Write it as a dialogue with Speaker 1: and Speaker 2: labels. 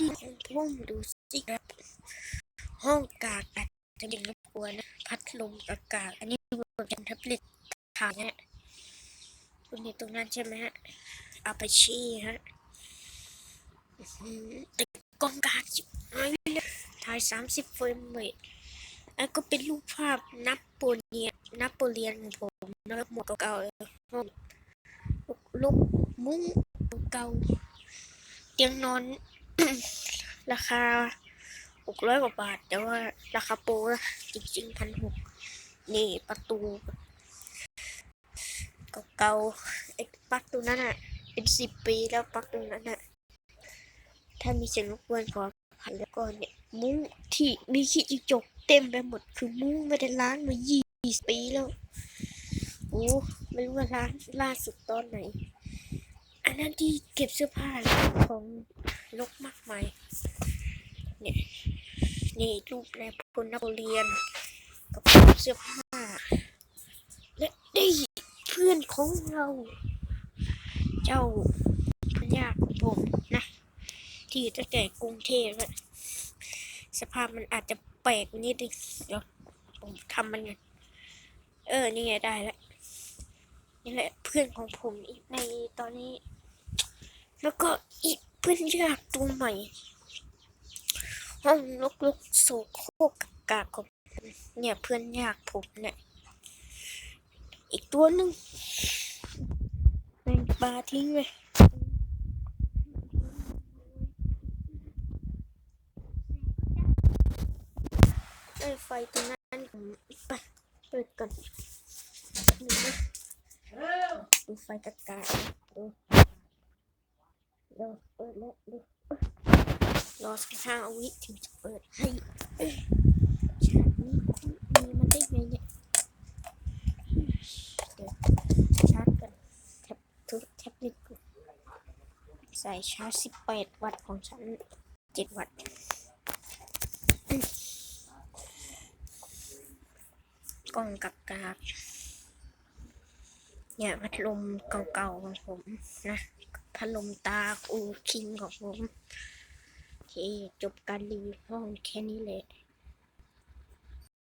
Speaker 1: ดีของผมดูสิครับ ห้องกากอาจจะเป็นรบกวนนะ พัดลมอากาศ อันนี้เป็นแท็บเล็ตถ่ายฮะคุณเห็นตรงนั้นใช่ไหมฮะอาไปชี้ฮะแต่กล้องกากจิบหายเลยถ่ายสามสิบเฟรมเรทอันก็เป็นรูปภาพนับโปเลียนนับโปเลียนของผมนะครับหมวกเก่าๆห้องลูกมุ้งเก่าเตียงนอน ราคาหกร้อยกว่าบาท แต่ว่าราคาโปรจริงๆพันหกนี่ประตูเก่าๆไอ้ปลั๊กตัวนั้นอะ เป็นสิบปีแล้วปลั๊กตัวนั้นอะ ถ้ามีเสียงรบกวนขออภัยแล้วก็เนี่ย มุ้งที่มีขี้จิ้งจกเต็มไปหมด คือมุ้งไม่ได้ล้างมายี่สิบปีแล้วโอ้ไม่รู้ว่าล้างล่าสุดตอนไหน อันนั้นที่เก็บเสื้อผ้าของ นกมากมายเนี่ยนี่รูปนายพลนโปเลียนกับเสื้อผ้า และได้เพื่อนของเรา เจ้าพญาของผมนะ ที่ตั้งแต่กรุงเทพสภาพมันอาจจะแปลกนิดนึงเดี๋ยวผมทำมันไงเออ นี่ไงได้แล้วนี่แหละเพื่อนของผมในตอนนี้ แล้วก็อีก เพื่อนยากตัวใหม่ ห้องลกลกโศกโคกกากของเนี่ยเพื่อนยากผมเนี่ย อีกตัวหนึ่งแมงปลาทิ้งเลยเอ้ยไฟตรงนั้นผมไปเปิดก่อนดูไฟกากาดูดู ดแล้วดูรอสักห้าวิถึงจะเปิดให้ฉากนี้คุณมีมันได้ไงเนี่ยเดี๋ยวชาร์จกันแท็บทุกแท็บเล็ตกูใส่ชาร์จ18วัตต์ของฉัน7วัตต์กล้องกับกากเนี่ยพัดลมเก่าๆของผมนะ พัดลมตาอูคิงของผมโอเคจบการรีวิวห้องแค่นี้แหละ